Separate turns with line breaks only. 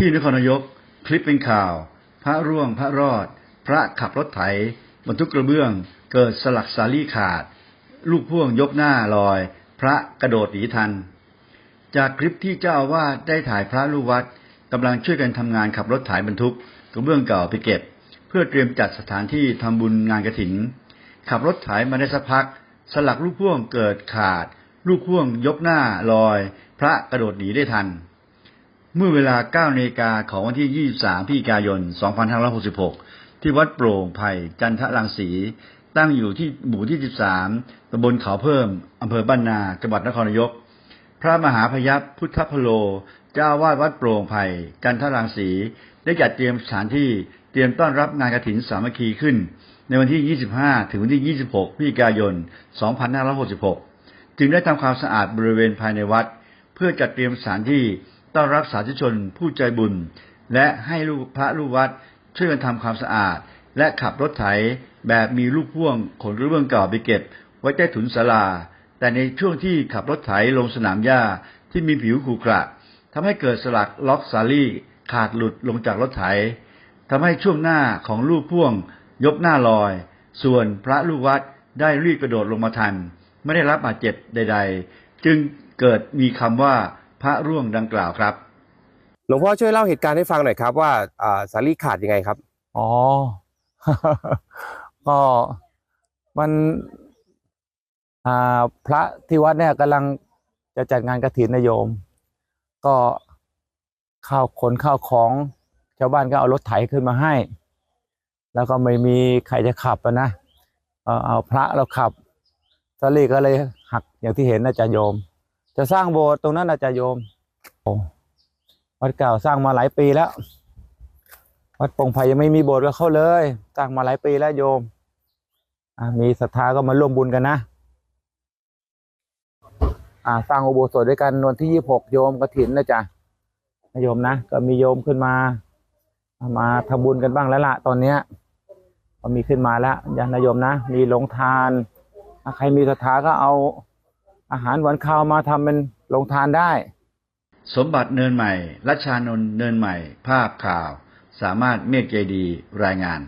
ที่นครนายก คลิปเป็นข่าว พระร่วงพระรอด พระขับรถไถ บรรทุกกระเบื้อง เกิดสลักสาลี่ขาด ลูกพ่วงยกหน้าลอย พระกระโดดหนีทัน จากคลิปที่เจ้าอาวาสได้ถ่ายพระลูกวัดกำลังช่วยกันทำงานขับรถไถบรรทุกกระเบื้องเก่าไปเก็บ เพื่อเตรียมจัดสถานที่ทำบุญงานกระถิน ขับรถไถมาได้สักพัก สลักลูกพ่วงเกิดขาด ลูกพ่วงยกหน้าลอย พระกระโดดหนีได้ทัน เมื่อเวลา9นาฬิกาของวันที่ 23พฤศจิกายน 2566 ที่วัดโปร่งไผ่จันทรังสี ตั้งอยู่ที่หมู่ที่ 13ตำบลเขาเพิ่ม อำเภอบ้านนา จังหวัดนครนายก พระมหาพยัพพุทธพโล เจ้าวาสวัดโปร่งไผ่จันทรังสี ได้จัดเตรียมสถานที่เตรียมต้อนรับงานกฐินสามัคคีขึ้น ในวันที่ 25 ถึงวันที่ 26พฤศจิกายน 2566 จึงได้ทำความสะอาดบริเวณภายในวัด เพื่อจัดเตรียมสถานที่ ต้อนรับสาธุชนผู้ใจบุญ และให้ลูกพระลูกวัดช่วยกันทำความสะอาด และขับรถไถแบบมีลูกพ่วงขนกระเบื้องเก่าไปเก็บ ไว้ใต้ถุนศาลา แต่ในช่วงที่ขับรถไถลงสนามหญ้าที่มีผิวขรุขระทำให้เกิดสลักล็อกสาลี่ขาดหลุดลงจากรถไถทำให้ช่วงหน้าของลูกพ่วงยกหน้าลอย ส่วนพระลูกวัดได้รีบกระโดดลงมาทัน ไม่ได้รับบาดเจ็บใด ๆ จึงเกิดมีคำว่า ระร่วงดังกล่าวครับ
หลวงพ่อช่วยเล่าเหตุการณ์ให้ฟังหน่อยครับ ว่าอ่าสาลีขาดยังไงครับ
อ๋อ ก็มันอ่าพระที่วัดเนี่ยกำลังจะจัดงานกฐินนโยม ก็ข้าวขนข้าวของชาวบ้านก็เอารถไถขึ้นมาให้ แล้วก็ไม่มีใครจะขับอะนะเอาเอาพระเราขับสาลีก็เลยหักอย่างที่เห็นนะอาจารย์โยม จะสร้างโบสถ์ตรงนั้นนะอาจารย์โยมโอ้วัดเก่าสร้างมาหลายปีแล้ว วัดปงไผ่ยังไม่มีโบสถ์ก็เข้าเลย สร้างมาหลายปีแล้วโยมมีศรัทธาก็มาร่วมบุญกันนะอ่าสร้างอุโบสถด้วยกันวันที่ยี่หกโยมกระถินนะจ๊ะนโยมนะก็มีโยมขึ้นมา มาทำบุญกันบ้างแล้วล่ะตอนเนี้ยก็มีขึ้นมาแล้วญาติโยมนะ มีหลงทาน ใครมีศรัทธาก็เอา อาหารหวานข้าวมาทำเป็นลงทานได้
สมบัติเนินใหม่รัชานนท์เนินใหม่ ภาพข่าว สามารถเมฆเจดีรายงาน